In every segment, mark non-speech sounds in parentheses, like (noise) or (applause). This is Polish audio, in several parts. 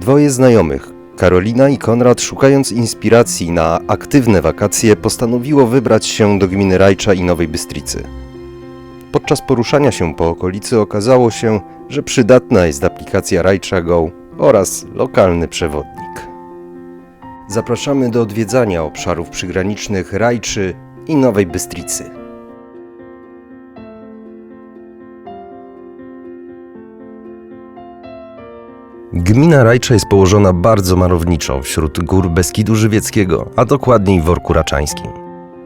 Dwoje znajomych, Karolina i Konrad, szukając inspiracji na aktywne wakacje, postanowiło wybrać się do gminy Rajcza i Nowej Bystricy. Podczas poruszania się po okolicy okazało się, że przydatna jest aplikacja Rajcza Go oraz lokalny przewodnik. Zapraszamy do odwiedzania obszarów przygranicznych Rajczy i Nowej Bystricy. Gmina Rajcza jest położona bardzo malowniczo wśród gór Beskidu Żywieckiego, a dokładniej w Worku Raczańskim.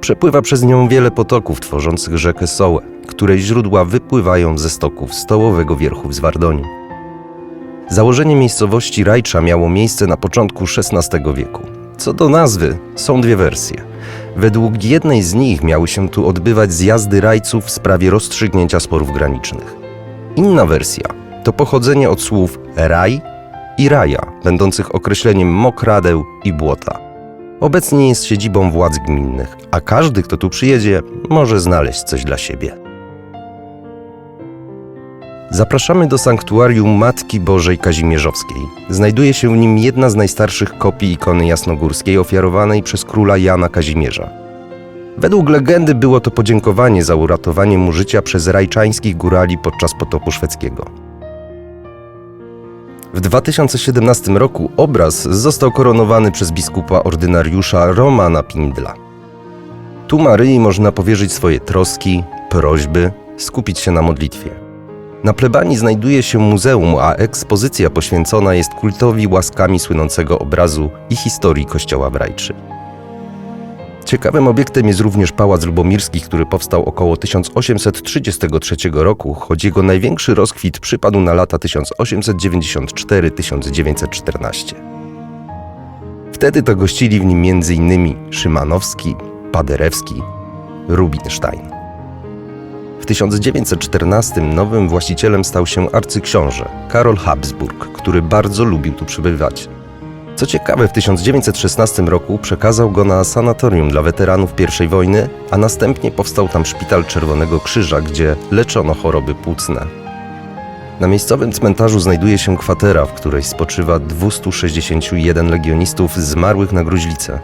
Przepływa przez nią wiele potoków tworzących rzekę Sołę, której źródła wypływają ze stoków stołowego wierchu w Zwardoniu. Założenie miejscowości Rajcza miało miejsce na początku XVI wieku. Co do nazwy, są dwie wersje. Według jednej z nich miały się tu odbywać zjazdy rajców w sprawie rozstrzygnięcia sporów granicznych. Inna wersja to pochodzenie od słów raj i raja, będących określeniem mokradeł i błota. Obecnie jest siedzibą władz gminnych, a każdy, kto tu przyjedzie, może znaleźć coś dla siebie. Zapraszamy do sanktuarium Matki Bożej Kazimierzowskiej. Znajduje się w nim jedna z najstarszych kopii ikony jasnogórskiej ofiarowanej przez króla Jana Kazimierza. Według legendy było to podziękowanie za uratowanie mu życia przez rajczańskich górali podczas potopu szwedzkiego. W 2017 roku obraz został koronowany przez biskupa ordynariusza Romana Pindla. Tu Maryi można powierzyć swoje troski, prośby, skupić się na modlitwie. Na plebanii znajduje się muzeum, a ekspozycja poświęcona jest kultowi łaskami słynącego obrazu i historii kościoła w Rajczy. Ciekawym obiektem jest również Pałac Lubomirski, który powstał około 1833 roku, choć jego największy rozkwit przypadł na lata 1894-1914. Wtedy to gościli w nim m.in. Szymanowski, Paderewski, Rubinstein. W 1914 nowym właścicielem stał się arcyksiąże Karol Habsburg, który bardzo lubił tu przybywać. Co ciekawe, w 1916 roku przekazał go na sanatorium dla weteranów I wojny, a następnie powstał tam szpital Czerwonego Krzyża, gdzie leczono choroby płucne. Na miejscowym cmentarzu znajduje się kwatera, w której spoczywa 261 legionistów zmarłych na gruźlicę.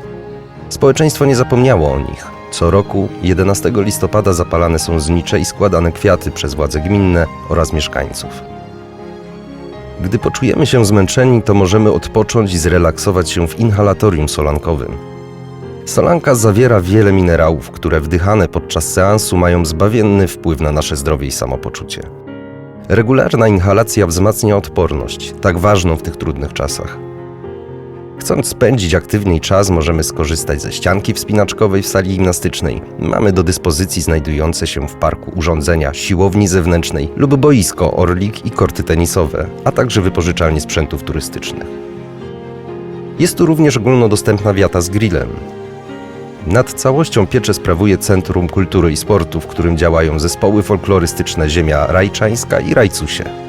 Społeczeństwo nie zapomniało o nich. Co roku 11 listopada zapalane są znicze i składane kwiaty przez władze gminne oraz mieszkańców. Gdy poczujemy się zmęczeni, to możemy odpocząć i zrelaksować się w inhalatorium solankowym. Solanka zawiera wiele minerałów, które wdychane podczas seansu mają zbawienny wpływ na nasze zdrowie i samopoczucie. Regularna inhalacja wzmacnia odporność, tak ważną w tych trudnych czasach. Chcąc spędzić aktywniej czas, możemy skorzystać ze ścianki wspinaczkowej w sali gimnastycznej. Mamy do dyspozycji znajdujące się w parku urządzenia siłowni zewnętrznej lub boisko, orlik i korty tenisowe, a także wypożyczalnie sprzętów turystycznych. Jest tu również ogólnodostępna wiata z grillem. Nad całością pieczę sprawuje Centrum Kultury i Sportu, w którym działają zespoły folklorystyczne Ziemia Rajczańska i Rajcusie.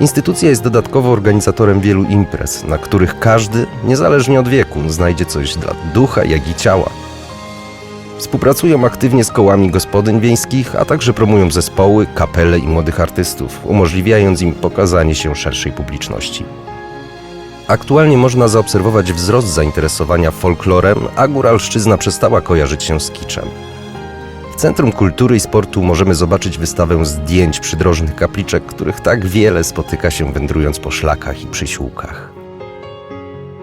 Instytucja jest dodatkowo organizatorem wielu imprez, na których każdy, niezależnie od wieku, znajdzie coś dla ducha, jak i ciała. Współpracują aktywnie z kołami gospodyń wiejskich, a także promują zespoły, kapele i młodych artystów, umożliwiając im pokazanie się szerszej publiczności. Aktualnie można zaobserwować wzrost zainteresowania folklorem, a góralszczyzna przestała kojarzyć się z kiczem. Centrum Kultury i Sportu możemy zobaczyć wystawę zdjęć przydrożnych kapliczek, których tak wiele spotyka się wędrując po szlakach i przysiłkach.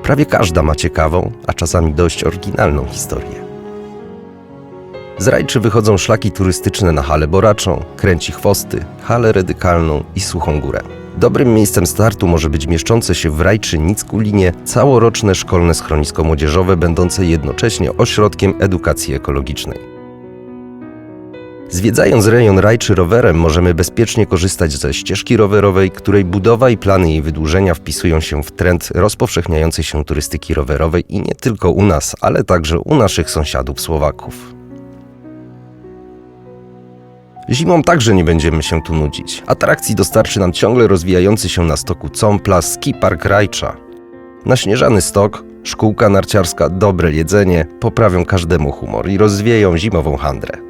Prawie każda ma ciekawą, a czasami dość oryginalną historię. Z Rajczy wychodzą szlaki turystyczne na Halę Boraczą, Kręci Chwosty, Halę Redykalną i Suchą Górę. Dobrym miejscem startu może być mieszczące się w Rajczy Nickulinie całoroczne szkolne schronisko młodzieżowe, będące jednocześnie ośrodkiem edukacji ekologicznej. Zwiedzając rejon Rajczy rowerem możemy bezpiecznie korzystać ze ścieżki rowerowej, której budowa i plany jej wydłużenia wpisują się w trend rozpowszechniającej się turystyki rowerowej i nie tylko u nas, ale także u naszych sąsiadów Słowaków. Zimą także nie będziemy się tu nudzić. Atrakcji dostarczy nam ciągle rozwijający się na stoku Compla Ski Park Rajcza. Naśnieżany stok, szkółka narciarska, dobre jedzenie poprawią każdemu humor i rozwieją zimową handrę.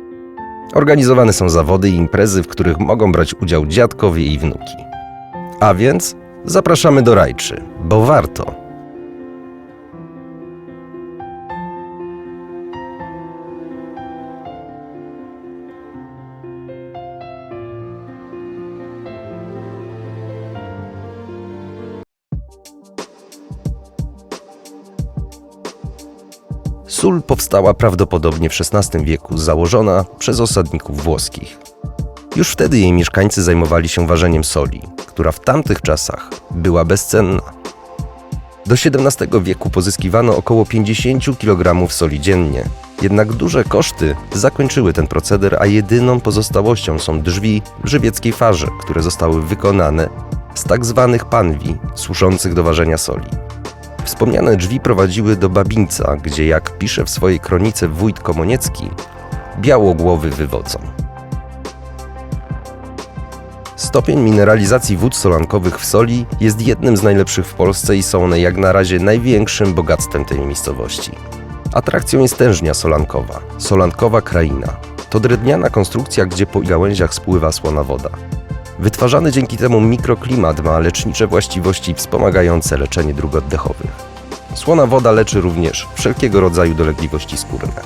Organizowane są zawody i imprezy, w których mogą brać udział dziadkowie i wnuki. A więc zapraszamy do Rajczy, bo warto. Sól powstała prawdopodobnie w XVI wieku, założona przez osadników włoskich. Już wtedy jej mieszkańcy zajmowali się ważeniem soli, która w tamtych czasach była bezcenna. Do XVII wieku pozyskiwano około 50 kg soli dziennie, jednak duże koszty zakończyły ten proceder, a jedyną pozostałością są drzwi żywieckiej farze, które zostały wykonane z tak zwanych panwi, służących do ważenia soli. Wspomniane drzwi prowadziły do Babińca, gdzie, jak pisze w swojej kronice wójt Komoniecki, białogłowy wywodzą. Stopień mineralizacji wód solankowych w soli jest jednym z najlepszych w Polsce i są one jak na razie największym bogactwem tej miejscowości. Atrakcją jest tężnia solankowa, solankowa kraina. To drewniana konstrukcja, gdzie po gałęziach spływa słona woda. Wytwarzany dzięki temu mikroklimat ma lecznicze właściwości wspomagające leczenie dróg oddechowych. Słona woda leczy również wszelkiego rodzaju dolegliwości skórne.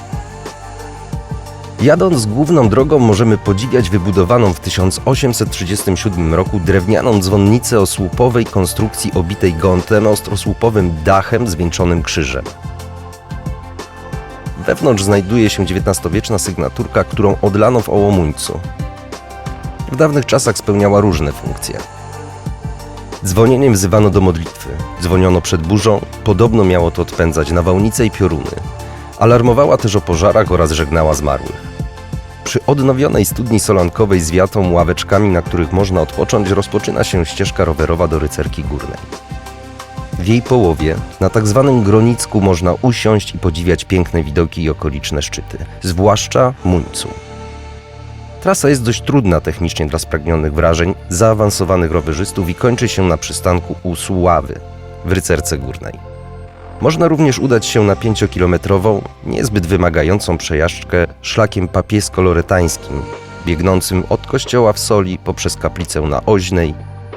Jadąc główną drogą możemy podziwiać wybudowaną w 1837 roku drewnianą dzwonnicę o słupowej konstrukcji obitej gątem ostrosłupowym dachem zwieńczonym krzyżem. Wewnątrz znajduje się XIX-wieczna sygnaturka, którą odlano w Ołomuńcu. W dawnych czasach spełniała różne funkcje. Dzwonieniem wzywano do modlitwy, dzwoniono przed burzą, podobno miało to odpędzać nawałnice i pioruny. Alarmowała też o pożarach oraz żegnała zmarłych. Przy odnowionej studni solankowej z wiatą ławeczkami, na których można odpocząć, rozpoczyna się ścieżka rowerowa do Rycerki Górnej. W jej połowie, na tak zwanym Gronicku, można usiąść i podziwiać piękne widoki i okoliczne szczyty, zwłaszcza Muńcu. Trasa jest dość trudna technicznie dla spragnionych wrażeń, zaawansowanych rowerzystów i kończy się na przystanku u Suławy w Rycerce Górnej. Można również udać się na 5-kilometrową, niezbyt wymagającą przejażdżkę szlakiem papiesko-loretańskim, biegnącym od kościoła w Soli poprzez kaplicę na Oźnej,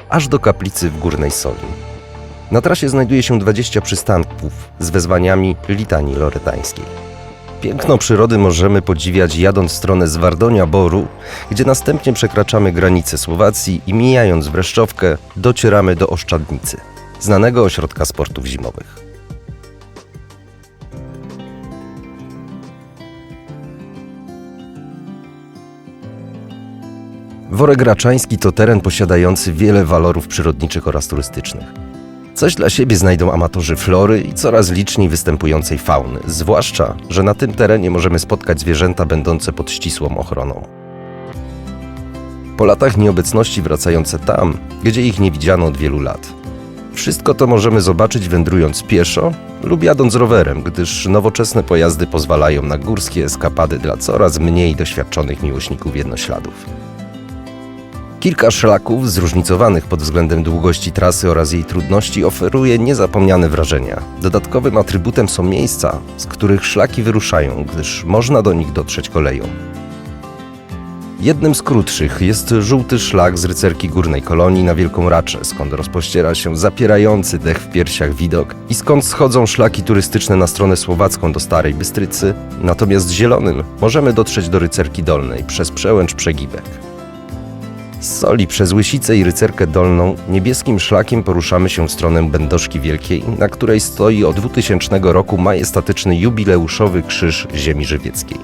aż do kaplicy w Górnej Soli. Na trasie znajduje się 20 przystanków z wezwaniami litanii loretańskiej. Piękno przyrody możemy podziwiać jadąc w stronę Zwardonia Boru, gdzie następnie przekraczamy granicę Słowacji i mijając Wreszczówkę docieramy do Oszczadnicy, znanego ośrodka sportów zimowych. Worek Raczański to teren posiadający wiele walorów przyrodniczych oraz turystycznych. Coś dla siebie znajdą amatorzy flory i coraz liczniej występującej fauny, zwłaszcza, że na tym terenie możemy spotkać zwierzęta będące pod ścisłą ochroną. Po latach nieobecności wracające tam, gdzie ich nie widziano od wielu lat. Wszystko to możemy zobaczyć wędrując pieszo lub jadąc rowerem, gdyż nowoczesne pojazdy pozwalają na górskie eskapady dla coraz mniej doświadczonych miłośników jednośladów. Kilka szlaków, zróżnicowanych pod względem długości trasy oraz jej trudności, oferuje niezapomniane wrażenia. Dodatkowym atrybutem są miejsca, z których szlaki wyruszają, gdyż można do nich dotrzeć koleją. Jednym z krótszych jest żółty szlak z rycerki górnej kolonii na Wielką Raczę, skąd rozpościera się zapierający dech w piersiach widok i skąd schodzą szlaki turystyczne na stronę słowacką do Starej Bystrycy, natomiast zielonym możemy dotrzeć do rycerki dolnej przez przełęcz Przegibek. Z Soli przez Łysicę i Rycerkę Dolną niebieskim szlakiem poruszamy się w stronę Będoszki Wielkiej, na której stoi od 2000 roku majestatyczny jubileuszowy krzyż ziemi żywieckiej.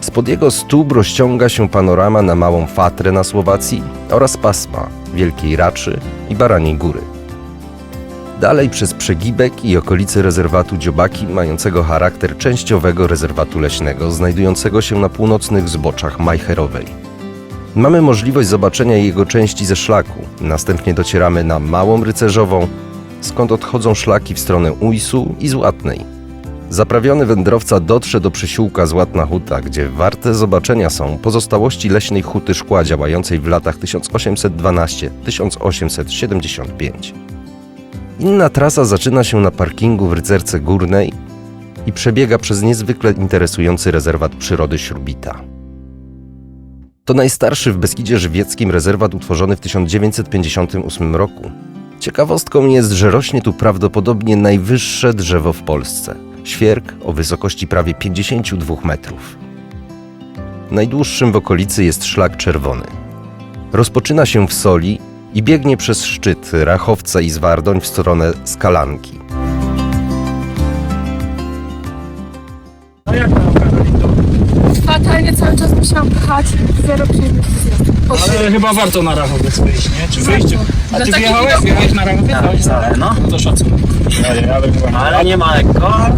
Spod jego stóp rozciąga się panorama na Małą Fatrę na Słowacji oraz pasma Wielkiej Raczy i Baraniej Góry. Dalej przez Przegibek i okolice rezerwatu Dziobaki mającego charakter częściowego rezerwatu leśnego znajdującego się na północnych zboczach Majcherowej. Mamy możliwość zobaczenia jego części ze szlaku. Następnie docieramy na Małą Rycerzową, skąd odchodzą szlaki w stronę Ujsu i Złatnej. Zaprawiony wędrowca dotrze do przysiłka Złatna Huta, gdzie warte zobaczenia są pozostałości leśnej huty szkła działającej w latach 1812-1875. Inna trasa zaczyna się na parkingu w Rycerce Górnej i przebiega przez niezwykle interesujący rezerwat przyrody Śrubita. To najstarszy w Beskidzie Żywieckim rezerwat utworzony w 1958 roku. Ciekawostką jest, że rośnie tu prawdopodobnie najwyższe drzewo w Polsce świerk o wysokości prawie 52 metrów. Najdłuższym w okolicy jest szlak czerwony. Rozpoczyna się w Soli i biegnie przez szczyt Rachowca i Zwardoń w stronę Skalanki. Fatalnie cały czas musiałam pchać, zero przyjemności jest. Ale chyba warto na Rachowiec wyjść, nie? Czy wyjść? A ty wjechałeś? Wjechałeś na Rachowiec? Tak, no. No to szacunek. Ale, ale, byłem- Ale nie ma lekko, ale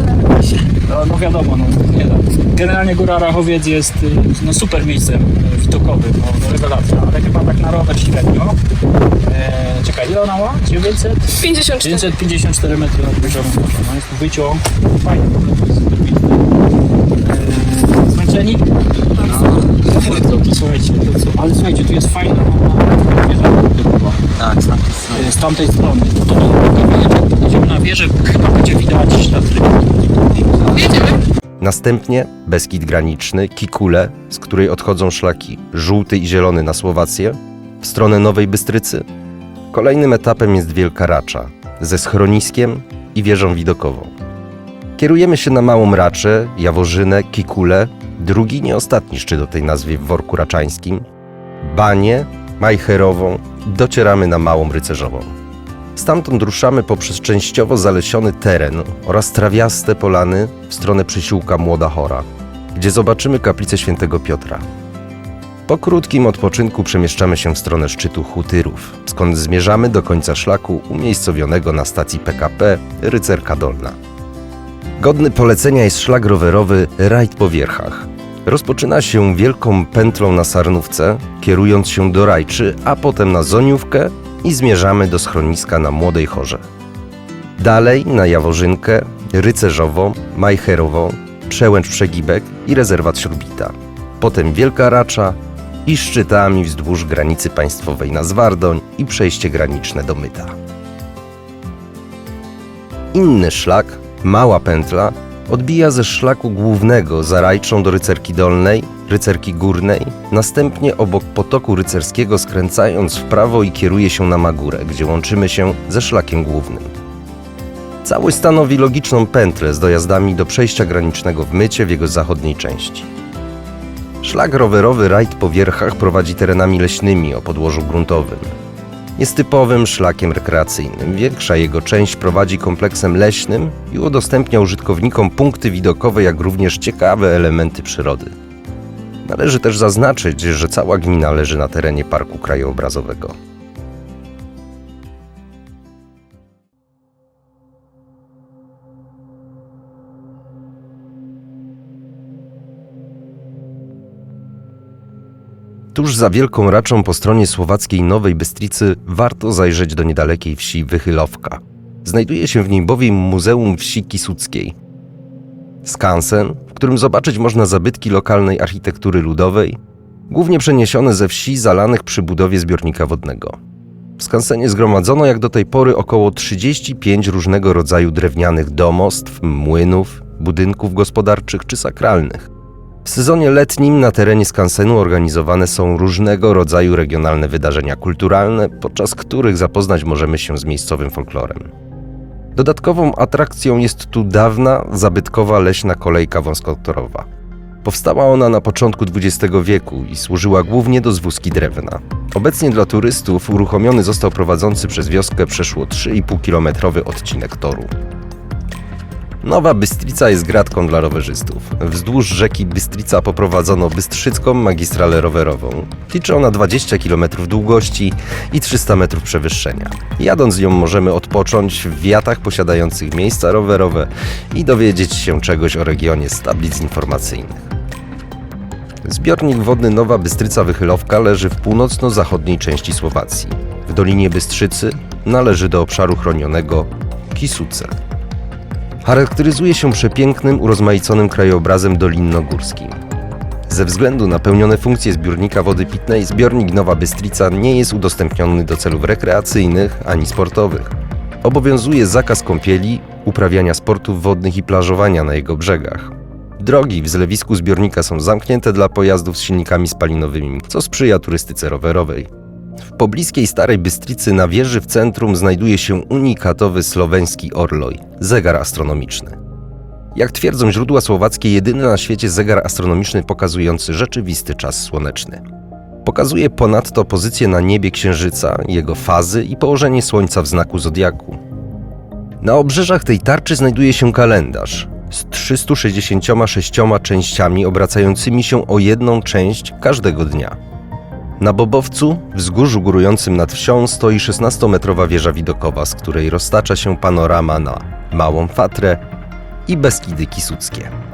no, no wiadomo, no, nie da. Generalnie Góra Rachowiec jest y, no, super miejscem y, widokowym, no, no rewelacja, ale chyba tak na rower średnio. E, czekaj, ile ona ma? 900? 54. 954 metry nad poziomem morza. No jest tu wyciąg, fajnie. No. To, słuchajcie, to, co? ale słuchajcie, tu jest fajna tak, z tamtej strony. Z tamtej strony. To to będziemy na wieżę, chyba będzie widać. Jedziemy. Następnie Beskid Graniczny, Kikule, z której odchodzą szlaki żółty i zielony na Słowację, w stronę Nowej Bystrycy. Kolejnym etapem jest Wielka Racza, ze schroniskiem i wieżą widokową. Kierujemy się na Małą Raczę, Jaworzynę, Kikule, drugi, nie ostatni szczyt o tej nazwie w Worku Raczańskim, Banie, Majcherową docieramy na Małą Rycerzową. Stamtąd ruszamy poprzez częściowo zalesiony teren oraz trawiaste polany w stronę przysiłka Młoda Chora, gdzie zobaczymy kaplicę świętego Piotra. Po krótkim odpoczynku przemieszczamy się w stronę szczytu Hutyrów, skąd zmierzamy do końca szlaku umiejscowionego na stacji PKP Rycerka Dolna. Godny polecenia jest szlak rowerowy Rajd po Wierchach. Rozpoczyna się wielką pętlą na Sarnówce, kierując się do Rajczy, a potem na Zoniówkę i zmierzamy do schroniska na Młodej Chorze. Dalej na Jaworzynkę, Rycerzową, Majcherową, Przełęcz Przegibek i rezerwat Śrubita. Potem Wielka Racza i szczytami wzdłuż granicy państwowej na Zwardoń i przejście graniczne do Myta. Inny szlak, mała pętla, odbija ze szlaku głównego za Rajczą do Rycerki Dolnej, Rycerki Górnej, następnie obok potoku rycerskiego skręcając w prawo i kieruje się na Magurę, gdzie łączymy się ze szlakiem głównym. Całość stanowi logiczną pętlę z dojazdami do przejścia granicznego w Mycie w jego zachodniej części. Szlak rowerowy rajd po wierchach prowadzi terenami leśnymi o podłożu gruntowym. Jest typowym szlakiem rekreacyjnym. Większa jego część prowadzi kompleksem leśnym i udostępnia użytkownikom punkty widokowe, jak również ciekawe elementy przyrody. Należy też zaznaczyć, że cała gmina leży na terenie Parku Krajobrazowego. Tuż za Wielką Raczą po stronie słowackiej Nowej Bystricy warto zajrzeć do niedalekiej wsi Wychylowka. Znajduje się w niej bowiem Muzeum Wsi Kisuckiej. Skansen, w którym zobaczyć można zabytki lokalnej architektury ludowej, głównie przeniesione ze wsi zalanych przy budowie zbiornika wodnego. W skansenie zgromadzono jak do tej pory około 35 różnego rodzaju drewnianych domostw, młynów, budynków gospodarczych czy sakralnych. W sezonie letnim na terenie skansenu organizowane są różnego rodzaju regionalne wydarzenia kulturalne, podczas których zapoznać możemy się z miejscowym folklorem. Dodatkową atrakcją jest tu dawna, zabytkowa leśna kolejka wąskotorowa. Powstała ona na początku XX wieku i służyła głównie do zwózki drewna. Obecnie dla turystów uruchomiony został prowadzący przez wioskę przeszło 3,5-kilometrowy odcinek toru. Nowa Bystrica jest gratką dla rowerzystów. Wzdłuż rzeki Bystrica poprowadzono Bystrzycką magistralę rowerową. Liczy ona 20 km długości i 300 metrów przewyższenia. Jadąc nią możemy odpocząć w wiatach posiadających miejsca rowerowe i dowiedzieć się czegoś o regionie z tablic informacyjnych. Zbiornik wodny Nowa Bystryca Wychylowka leży w północno-zachodniej części Słowacji. W Dolinie Bystrzycy należy do obszaru chronionego Kisuce. Charakteryzuje się przepięknym, urozmaiconym krajobrazem dolinno-górskim. Ze względu na pełnione funkcje zbiornika wody pitnej, zbiornik Nowa Bystrica nie jest udostępniony do celów rekreacyjnych ani sportowych. Obowiązuje zakaz kąpieli, uprawiania sportów wodnych i plażowania na jego brzegach. Drogi w zlewisku zbiornika są zamknięte dla pojazdów z silnikami spalinowymi, co sprzyja turystyce rowerowej. W pobliskiej Starej Bystricy na wieży w centrum znajduje się unikatowy słoweński orloj, zegar astronomiczny. Jak twierdzą źródła słowackie, jedyny na świecie zegar astronomiczny pokazujący rzeczywisty czas słoneczny. Pokazuje ponadto pozycję na niebie Księżyca, jego fazy i położenie Słońca w znaku zodiaku. Na obrzeżach tej tarczy znajduje się kalendarz z 366 częściami obracającymi się o jedną część każdego dnia. Na Bobowcu, wzgórzu górującym nad wsią, stoi 16-metrowa wieża widokowa, z której roztacza się panorama na Małą Fatrę i Beskidy Kisuckie.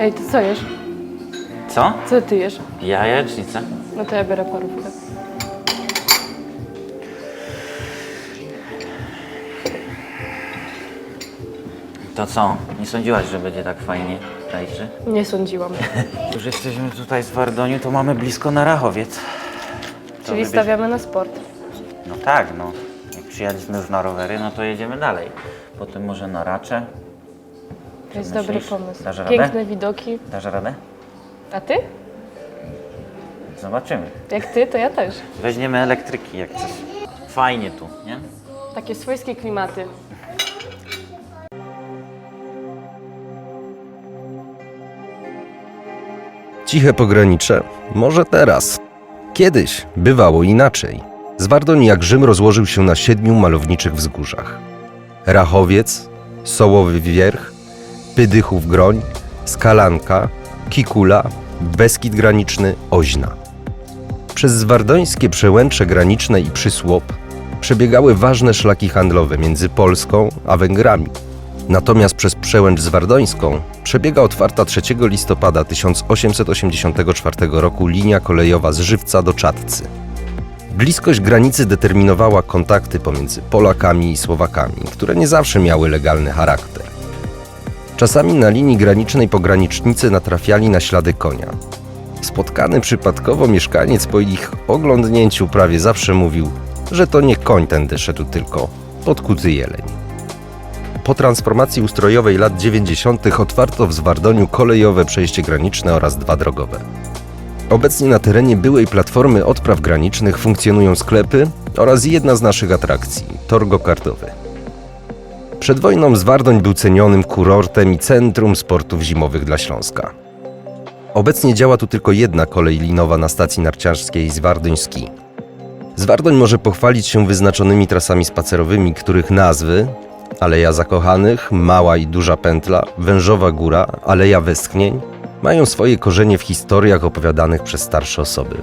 Ej, ty co jesz? Co? Co ty jesz? Jajecznica. No to ja biorę parówkę. To co? Nie sądziłaś, że będzie tak fajnie tańczy? Nie sądziłam. (laughs) Już jesteśmy tutaj z Wardoniu, to mamy blisko na Rachowiec. To Czyli wybierz- stawiamy na sport. No tak, no. Jak przyjechaliśmy już na rowery, no to jedziemy dalej. Potem może na racze. To jest myślisz? dobry pomysł. Dasz radę? Piękne widoki. Dasz radę? A ty? Zobaczymy. Jak ty, to ja też. Weźmiemy elektryki jak coś. Fajnie tu, nie? Takie swojskie klimaty. Ciche pogranicze? Może teraz. Kiedyś bywało inaczej. Zwardoń jak Rzym rozłożył się na siedmiu malowniczych wzgórzach. Rachowiec, Sołowy Wierch, Pydychów Groń, Skalanka, Kikula, Beskid Graniczny, Oźna. Przez zwardońskie przełęcze graniczne i Przysłop przebiegały ważne szlaki handlowe między Polską a Węgrami. Natomiast przez przełęcz zwardońską przebiega otwarta 3 listopada 1884 roku linia kolejowa z Żywca do Czadcy. Bliskość granicy determinowała kontakty pomiędzy Polakami i Słowakami, które nie zawsze miały legalny charakter. Czasami na linii granicznej pogranicznicy natrafiali na ślady konia. Spotkany przypadkowo mieszkaniec po ich oglądnięciu prawie zawsze mówił, że to nie koń tędy szedł tylko podkuty jeleń. Po transformacji ustrojowej lat 90. otwarto w Zwardoniu kolejowe przejście graniczne oraz dwa drogowe. Obecnie na terenie byłej platformy odpraw granicznych funkcjonują sklepy oraz jedna z naszych atrakcji tor go-kartowy. Przed wojną Zwardoń był cenionym kurortem i centrum sportów zimowych dla Śląska. Obecnie działa tu tylko jedna kolej linowa na stacji narciarskiej Zwardoń Ski. Zwardoń może pochwalić się wyznaczonymi trasami spacerowymi, których nazwy Aleja Zakochanych, Mała i Duża Pętla, Wężowa Góra, Aleja Westchnień mają swoje korzenie w historiach opowiadanych przez starsze osoby.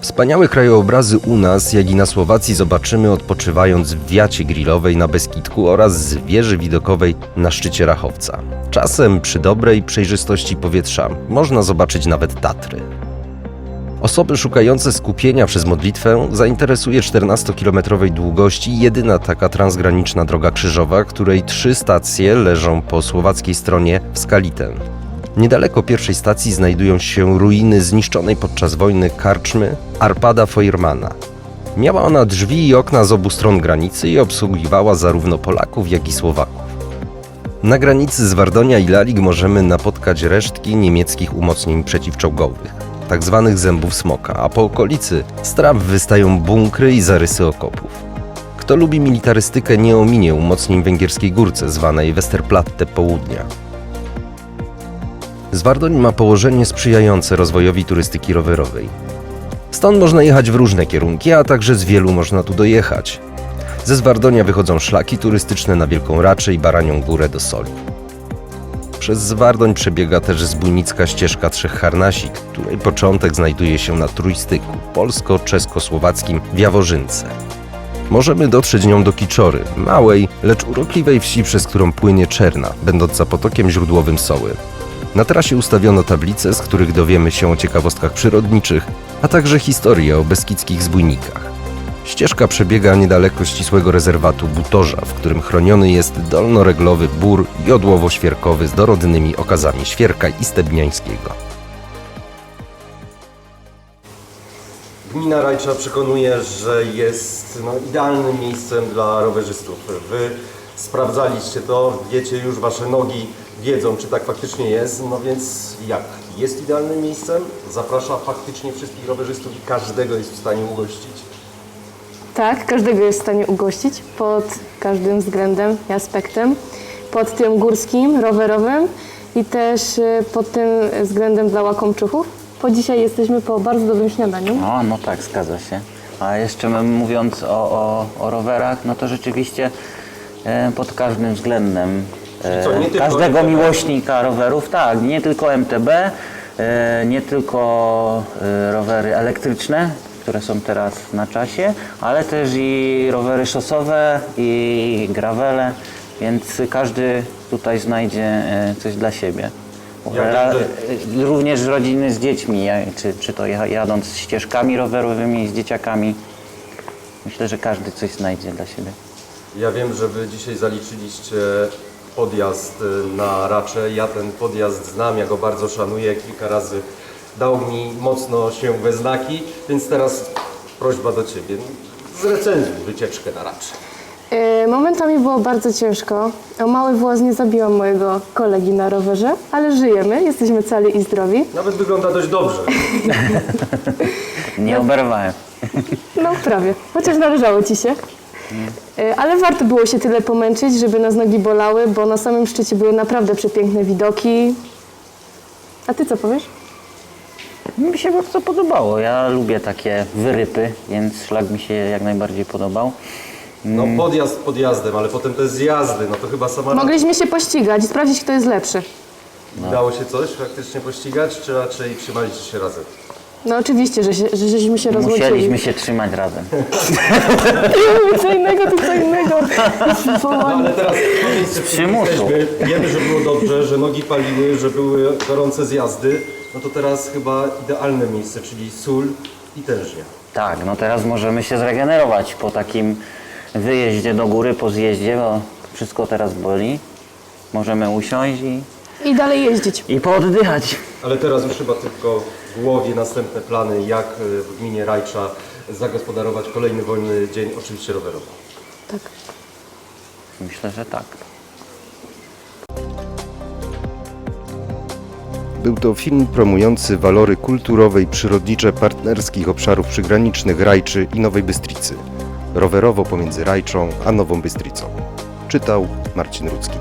Wspaniałe krajobrazy u nas, jak i na Słowacji zobaczymy odpoczywając w wiacie grillowej na Beskidku oraz z wieży widokowej na szczycie Rachowca. Czasem przy dobrej przejrzystości powietrza można zobaczyć nawet Tatry. Osoby szukające skupienia przez modlitwę zainteresuje 14-kilometrowej długości jedyna taka transgraniczna droga krzyżowa, której trzy stacje leżą po słowackiej stronie w Skalitę. Niedaleko pierwszej stacji znajdują się ruiny zniszczonej podczas wojny karczmy Arpada Feuermana. Miała ona drzwi i okna z obu stron granicy i obsługiwała zarówno Polaków, jak i Słowaków. Na granicy z Wardonia i Lalig możemy napotkać resztki niemieckich umocnień przeciwczołgowych, tak zwanych zębów smoka, a po okolicy z traw wystają bunkry i zarysy okopów. Kto lubi militarystykę nie ominie umocnień węgierskiej górce zwanej Westerplatte Południa. Zwardoń ma położenie sprzyjające rozwojowi turystyki rowerowej. Stąd można jechać w różne kierunki, a także z wielu można tu dojechać. Ze Zwardonia wychodzą szlaki turystyczne na Wielką Raczę i Baranią Górę do Soli. Przez Zwardoń przebiega też zbójnicka ścieżka Trzech Harnasi, której początek znajduje się na trójstyku polsko-czesko-słowackim w Jaworzynce. Możemy dotrzeć nią do Kiczory, małej, lecz urokliwej wsi, przez którą płynie Czerna, będąca potokiem źródłowym Soły. Na trasie ustawiono tablice, z których dowiemy się o ciekawostkach przyrodniczych, a także historię o beskidzkich zbójnikach. Ścieżka przebiega niedaleko ścisłego rezerwatu Butorza, w którym chroniony jest dolnoreglowy bór jodłowo-świerkowy z dorodnymi okazami świerka i stebniańskiego. Gmina Rajcza przekonuje, że jest no, idealnym miejscem dla rowerzystów. Wy sprawdzaliście to, wiecie już, wasze nogi wiedzą, czy tak faktycznie jest. No więc jak? Jest idealnym miejscem? Zaprasza faktycznie wszystkich rowerzystów i każdego jest w stanie ugościć. Tak, każdego jest w stanie ugościć pod każdym względem i aspektem. Pod tym górskim, rowerowym i też y, pod tym względem dla łakomczuchów. Po dzisiaj jesteśmy po bardzo dobrym śniadaniu. O, no tak, zgadza się. A jeszcze mówiąc o, o, o rowerach, no to rzeczywiście e, pod każdym względem co, nie tylko każdego MTB? miłośnika rowerów, tak, nie tylko MTB, e, nie tylko e, rowery elektryczne, które są teraz na czasie, ale też i rowery szosowe i gravele, więc każdy tutaj znajdzie e, coś dla siebie. Ja. Również rodziny z dziećmi, czy, czy to ja- jadąc ścieżkami rowerowymi z dzieciakami. Myślę, że każdy coś znajdzie dla siebie. Ja wiem, że wy dzisiaj zaliczyliście podjazd y, na Racze. Ja ten podjazd znam, ja go bardzo szanuję. Kilka razy dał mi mocno się we znaki, więc teraz prośba do Ciebie. Zrecenzuj wycieczkę na Racze. Y, Momentami było bardzo ciężko. O mały włos nie zabiłam mojego kolegi na rowerze, ale żyjemy, jesteśmy cali i zdrowi. Nawet wygląda dość dobrze. (laughs) Nie oberwałem. No prawie, chociaż należało ci się. Y, Ale warto było się tyle pomęczyć, żeby nas nogi bolały, bo na samym szczycie były naprawdę przepiękne widoki. A ty co powiesz? Mi się bardzo podobało. Ja lubię takie wyrypy, więc szlak mi się jak najbardziej podobał. No podjazd podjazdem, ale potem te zjazdy, no to chyba sama Mogliśmy się pościgać i sprawdzić, kto jest lepszy. Udało się coś faktycznie pościgać, czy raczej trzymaliście się razem? No oczywiście, że, się, że żeśmy się rozłączyli. Musieliśmy się trzymać razem. (laughs) co innego, to co innego. No ale teraz przymusu. jesteśmy, wiemy, że było dobrze, że nogi paliły, że były gorące zjazdy, no to teraz chyba idealne miejsce, czyli sól i tężnia. Tak, no teraz możemy się zregenerować po takim wyjeździe do góry, po zjeździe, bo wszystko teraz boli. Możemy usiąść i, I dalej jeździć. i pooddychać. Ale teraz już chyba tylko w głowie następne plany, jak y, w gminie Rajcza zagospodarować kolejny wolny dzień, oczywiście rowerowo. Tak. Myślę, że tak. Był to film promujący walory kulturowe i przyrodnicze partnerskich obszarów przygranicznych Rajczy i Nowej Bystricy. Rowerowo pomiędzy Rajczą a Nową Bystricą. Czytał Marcin Rudzki.